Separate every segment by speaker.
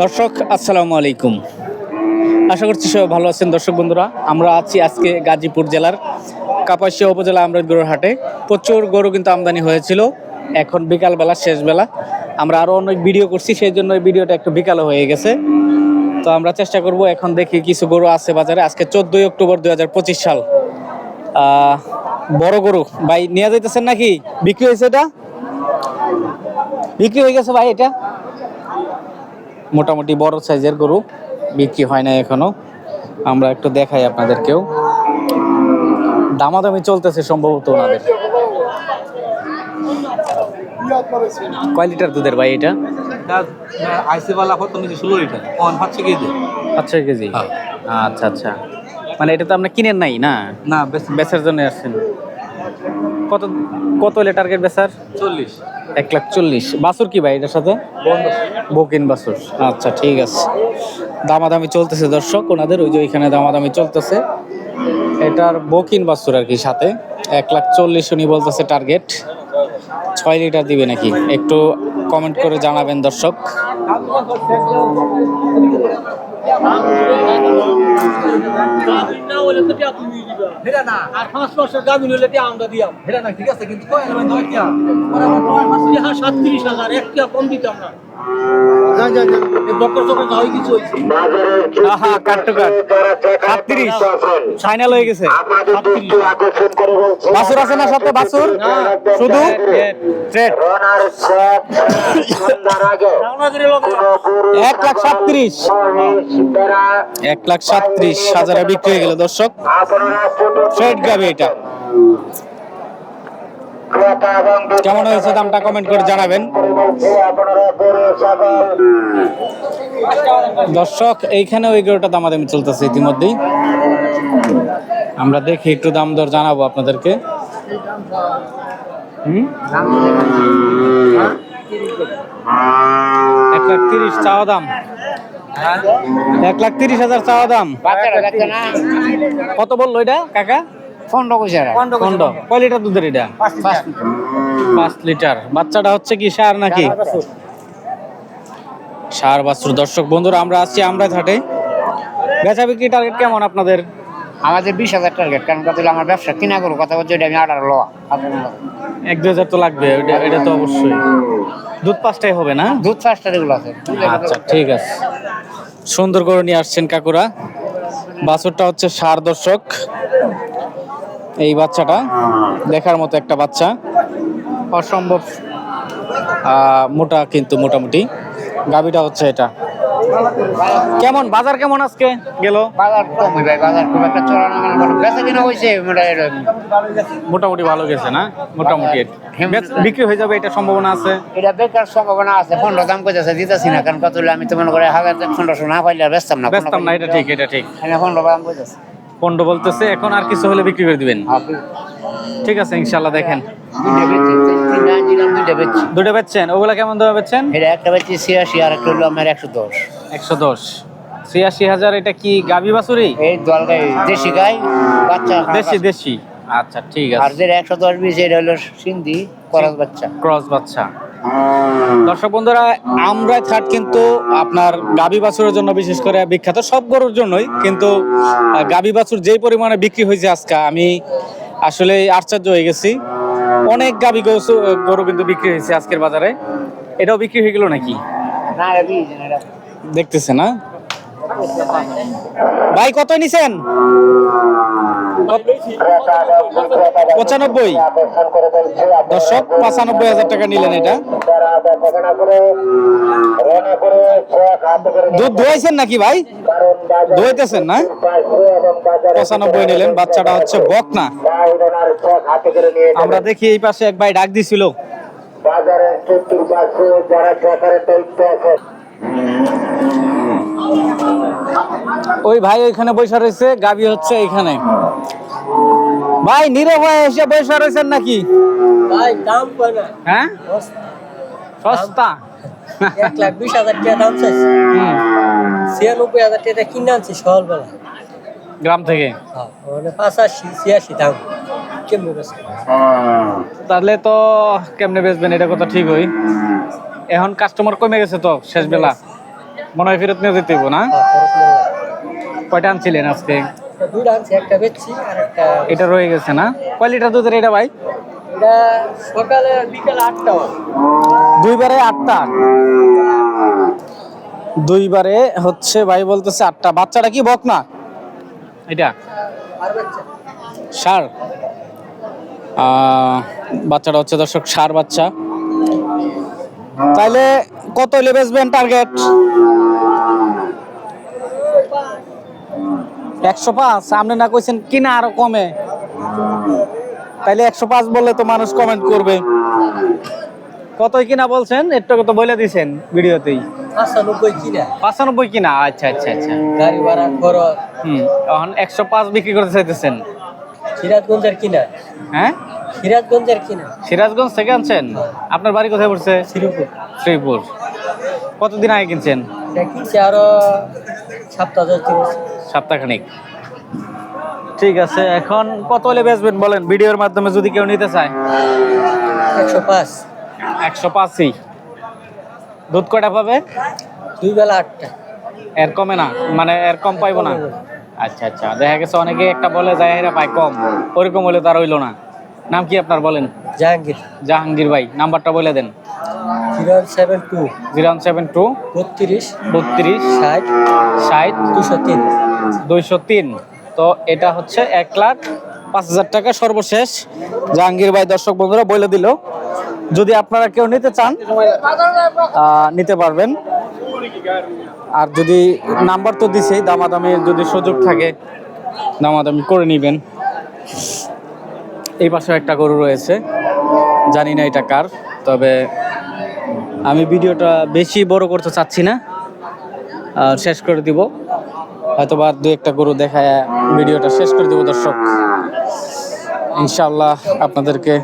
Speaker 1: দর্শক, আসসালামু আলাইকুম। আশা করছি সবাই ভালো আছেন। দর্শক বন্ধুরা, আমরা আছি আজকে গাজীপুর জেলার কাপাসিয়া উপজেলা আমরাদগরুর হাটে। প্রচুর গরু কিন্তু আমদানি হয়েছিল। এখন বিকালবেলা, শেষবেলা। আমরা আরও অনেক ভিডিও করছি, সেই জন্য এই ভিডিওটা একটু বিকালে হয়ে গেছে। তো আমরা চেষ্টা করব এখন দেখি কিছু গরু আছে বাজারে। আজকে চোদ্দোই অক্টোবর দু হাজার পঁচিশ সাল। বড় গরু। ভাই, নিয়ে যাইতেছেন নাকি? বিক্রি হয়েছে এটা? বিক্রি হয়ে গেছে ভাই এটা? মোটামুটি বড় সাইজের গরু বিক্রি হয় না এখনও আমরা একটু দেখাই আপনাদেরকেও। দামাদামি চলতেছে সম্ভবত ওনাদের। কয় লিটার দুধের ভাই এটা?
Speaker 2: আইসিওয়ালা ষোলো লিটার।
Speaker 1: কেজি? কেজি?
Speaker 2: হ্যাঁ।
Speaker 1: আচ্ছা আচ্ছা। মানে এটা তো আপনি কিনেন নাই না?
Speaker 2: না
Speaker 1: বেচার জন্য আসছেন। কত কত হলে টার্গেট বেচার
Speaker 2: চল্লিশ।
Speaker 1: এক লাখ চল্লিশ। বাছুর কি ভাই এটার সাথে? বকিন বাছুর আচ্ছা ঠিক আছে। দামাদামি চলতেছে দর্শক ওনাদের ওই যে ওইখানে দামাদামি চলতেছে। এটার বকিন বাছুর আর কি সাথে। এক লাখ চল্লিশ উনি বলতেছে টার্গেট ছয় লিটার দিবে নাকি? একটু কমেন্ট করে জানাবেন দর্শক।
Speaker 3: আর পাঁচ বছর গামিন হলে আমরা দিয়াম
Speaker 2: এটা না ঠিক আছে কিন্তু
Speaker 3: সাতত্রিশ হাজার এক কম দিতাম না
Speaker 1: ফাইনাল হয়ে গেছে। আছে না সাথে শুধু? এক লাখ সাতত্রিশ। এক লাখ সাতত্রিশ হাজারে বিক্রি হয়ে গেল দর্শক। ট্রেড গাবি এটা। কেমন হয়েছে দামটা কমেন্ট করে জানাবেন। দর্শক এইখানে ওই গরুটা দামাদামি চলতেছে ইতিমধ্যেই। আমরা দেখি একটু দাম দর জানাব আপনাদেরকে। এক লাখ তিরিশ চাওয়া দাম। এক লাখ তিরিশ হাজার চাওয়া দাম। কত বলল এটা কাকা?
Speaker 4: পনেরো কইছে
Speaker 1: পন্ড কয় লিটার দুধের এটা? পাঁচ লিটার। বাচ্চাটা হচ্ছে কি সার নাকি? সার বাছুর। দর্শক বন্ধুরা আমরা আছি আমরা ঘাটে বেচা বিক্রি টার্গেট কেমন আপনাদের?
Speaker 4: আমাদের বিশ হাজার টার্গেট কারণ কথা আমার ব্যবসা। কিনা করব কথা বলছি আমি আঠারো লোয়া
Speaker 1: এক দু হাজার তো লাগবে এটা- এটা তো অবশ্যই। দুধ পাঁচটাই হবে না?
Speaker 4: দুধ ফাস্টার এগুলো আছে।
Speaker 1: আচ্ছা ঠিক আছে। সুন্দর করে নিয়ে আসছেন কাকুরা। বাছুরটা হচ্ছে সার দর্শক। এই বাচ্চাটা দেখার মতো একটা বাচ্চা। অসম্ভব মোটা কিন্তু মোটামুটি। গাবিটা হচ্ছে এটা। কেমন বাজার কেমন আজকে গেল?
Speaker 4: বাজার কমই ভাই বাজার খুব একটা চলা না মানে বেচা কিনা হয়েছে মোটামুটি
Speaker 1: ভালো গেছে না? মোটামুটি। বিক্রি হয়ে যাবে এটা সম্ভাবনা আছে?
Speaker 4: এটা বেকার সম্ভাবনা আছে পনেরো দাম কইতেছে দিতেছি না কারণ কত আমি তো মনে করি হাজার পনেরোশো না পাইলে বেচতাম না
Speaker 1: ব্যস্তাম না এটা ঠিক এটা ঠিক।
Speaker 4: পনেরো দাম কইতেছে।
Speaker 1: পণ্ড বলতেছে এখন আর কিছু হলে বিক্রি করে দিবেন। ঠিক আছে ইনশাল্লাহ দেখেন। দুটো বেচছেন? ওগুলা কেমন দামে বেচছেন?
Speaker 4: এটা একটা বেচছি ছিয়াশি আর একটা হলো আমার একশো দশ।
Speaker 1: একশো দশ। ছিয়াশি হাজার এটা কি গাবি বাছুরি?
Speaker 4: এই দল গাই দেশি গাই বাচ্চা
Speaker 1: দেশি দেশি। আচ্ছা ঠিক আছে।
Speaker 4: আর যেটা একশো দশ বিশ এটা হলো সিন্ধি ক্রস বাচ্চা।
Speaker 1: ক্রস বাচ্চা। দর্শক বন্ধুরা আমরা থাট কিন্তু আপনার গাবি বাছুরের জন্য বিশেষ করে বিখ্যাত সব গরুর জন্যই কিন্তু গাবি বাছুর যেই পরিমাণে বিক্রি হয়েছে আজকে আমি আসলে আশ্চর্য হয়ে গেছি। অনেক গাবি গরু- গরু কিন্তু বিক্রি হয়েছে আজকের বাজারে। এটাও বিক্রি হয়ে গেল নাকি? দেখতেছে না ভাই, কত নিছেন? পঁচানব্বই। দর্শক, পঁচানব্বই হাজার টাকা নিলেন এটা। দুধ ধুয়াইছেন নাকি ভাই? ধুয়াইতেছেন না? পঁচানব্বই নিলেন, বাচ্চাটা হচ্ছে বক না আমরা দেখি এই পাশে এক ভাই ডাক দিছিল।
Speaker 5: বাজারের চতুর্পাশে যারা সরকারের দায়িত্ব আছে।
Speaker 1: ওই ভাই ওইখানে বসে রয়েছে গাবি হচ্ছে এখানে ভাই নীরব হয়ে এসে বসে রয়েছেন নাকি?
Speaker 3: ভাই দাম
Speaker 1: হ্যাঁ? সস্তা?
Speaker 3: এক লাখ বিশ হাজার টাকা দাম চাইছে। ছিয়ানব্বই হাজার টাকা কিনে আনছি সকালবেলা।
Speaker 1: গ্রাম থেকে?
Speaker 3: হ্যাঁ মানে পাঁচাশি ছিয়াশি দাম। কেমন গেছে
Speaker 1: তাহলে তো কেমনে বেচবেন? এটা কথা ঠিক হই এখন কাস্টমার কমে গেছে তো শেষ বেলা মনে হয় ফেরত নিয়ে যেতে না? কয়টা আনছিলেন আজকে?
Speaker 3: দুইটা আনছি একটা বেচছি আর একটা
Speaker 1: এটা রয়ে গেছে না? কয় লিটার দুধের এটা ভাই?
Speaker 3: এটা সকালে বিকাল আটটা
Speaker 1: দুইবারে আটটা? দুইবারে হচ্ছে ভাই বলতেছে আটটা। বাচ্চাটা কি বক না এটা সার? বাচ্চাটা হচ্ছে দর্শক সার বাচ্চা। তাইলে কত হলে বেচবেন টার্গেট একশো পাঁচ? আপনি না কইছেন কিনা আরও কমে? তাইলে একশো পাঁচ বললে তো মানুষ কমেন্ট করবে। কতই কিনা বলছেন? একটু তো বলে দিছেন ভিডিওতেই।
Speaker 3: পাঁচানব্বই কিনা।
Speaker 1: পাঁচানব্বই কিনা? আচ্ছা আচ্ছা আচ্ছা।
Speaker 3: গাড়ি ভাড়া খরচ।
Speaker 1: হুম এখন একশো পাঁচ বিক্রি করতে চাইতেছেন।
Speaker 3: সিরাজগঞ্জের কিনা।
Speaker 1: হ্যাঁ?
Speaker 3: সিরাজগঞ্জের কিনা।
Speaker 1: সিরাজগঞ্জ থেকে আনছেন? আপনার বাড়ি কোথায় পড়ছে?
Speaker 3: শ্রীপুর।
Speaker 1: শ্রীপুর। কতদিন আগে কিনছেন?
Speaker 3: কিনছে আরও সপ্তাহ দিন হচ্ছে।
Speaker 1: সপ্তাহখানিক। ঠিক আছে এখন কত হলে বেচবেন বলেন? ভিডিওর মাধ্যমে যদি কেউ নিতে চায়।
Speaker 3: একশো পাঁচ।
Speaker 1: একশো পাঁচই। দুধ কয়টা পাবে?
Speaker 3: দুই বেলা আটটা।
Speaker 1: এর কমে না মানে এর কম পাইবো না? আচ্ছা আচ্ছা। দেখা গেছে অনেকে একটা বলে যায় এরা পায় কম। ওরকম হলে তার হইল না। নাম কি আপনার বলেন?
Speaker 3: জাহাঙ্গীর।
Speaker 1: জাহাঙ্গীর ভাই নাম্বারটা বলে দেন।
Speaker 3: Zero seven two.
Speaker 1: Zero seven two
Speaker 3: বত্রিশ।
Speaker 1: বত্রিশ।
Speaker 3: ষাট।
Speaker 1: ষাট।
Speaker 3: দুশো তিন।
Speaker 1: দুইশো তিন। তো এটা হচ্ছে এক লাখ পাঁচ হাজার টাকা সর্বশেষ। জাহাঙ্গীর ভাই, দর্শক বন্ধুরা বলে দিল। যদি আপনারা কেউ নিতে চান নিতে পারবেন। আর যদি নাম্বার তো দিছেই দামাদামি যদি সুযোগ থাকে, দামাদামি করে নেবেন। এই পাশে একটা গরু রয়েছে, জানি না এটা কার, তবে আমি ভিডিওটা বেশি বড় করতে চাচ্ছি না। শেষ করে দিব। হয়তো বা দু একটা গরু দেখায় ভিডিওটা শেষ করে দেবো দর্শক। ইনশাল্লাহ আপনাদেরকে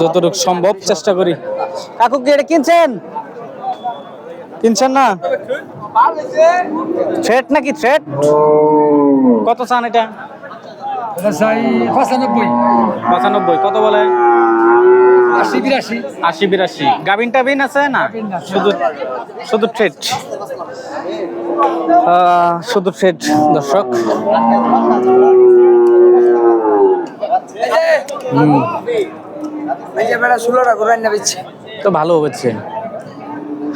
Speaker 1: যতটুকু সম্ভব চেষ্টা করি। কাকু কি এটা কিনছেন? কিনছেন না? থ্রেট নাকি থ্রেট? কত চান এটা?
Speaker 3: পঁচানব্বই।
Speaker 1: পঁচানব্বই কত বলে?
Speaker 3: আশি বিরাশি।
Speaker 1: আশি বিরাশি। গাবিন টাবিন আছে না? শুধু শুধু ট্রেড শুধু ট্রেড দর্শক। তো ভালো হচ্ছে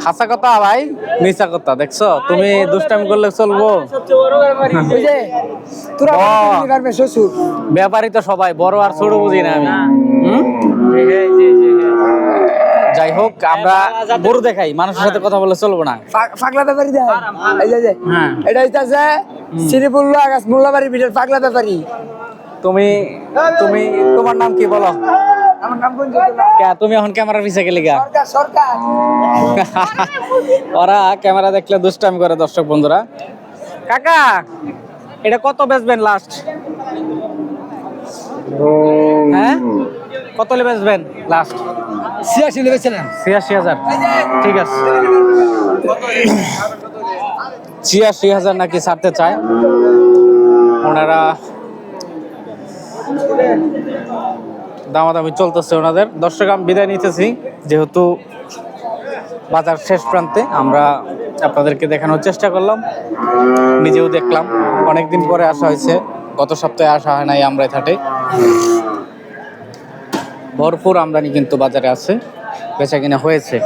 Speaker 1: হাসা কথা ভাই মিশা কথা দেখছ? তুমি দুষ্টামি করলে চলবো। ব্যাপারই তো সবাই বড় আর ছোট বুঝি না আমি। যাই হোক আমরা গরু দেখাই মানুষের সাথে কথা বলে চলবো না।
Speaker 3: পাগলা ব্যাপারি
Speaker 1: হ্যাঁ।
Speaker 3: এটা হইতাছে শ্রীপুর আগাছ মোল্লাবাড়ি বিটের পাগলা ব্যাপারি।
Speaker 1: তুমি তুমি তোমার নাম কি বলো? তুমি এখন ক্যামেরার পিছে গেলে গা
Speaker 3: সরকার সরকার।
Speaker 1: ওরা ক্যামেরা দেখলে দুষ্টামি করে দর্শক বন্ধুরা। কাকা এটা কত বেচবেন লাস্ট হ্যাঁ? কত বেচবেন লাস্ট ছিয়াশি হাজার। ঠিক আছে। ছিয়াশি হাজার নাকি ছাড়তে চায়? ওনারা দামাদামি চলতেছে ওনাদের। দর্শক, আমি বিদায় নিতেছি। যেহেতু বাজার শেষ প্রান্তে, আমরা আপনাদেরকে দেখানোর চেষ্টা করলাম। নিজেও দেখলাম। অনেকদিন পরে আসা হয়েছে। গত সপ্তাহে আসা হয় নাই আমরা থাটে ভরপুর আমদানি কিন্তু বাজারে আছে। বেচা কিনা হয়েছে।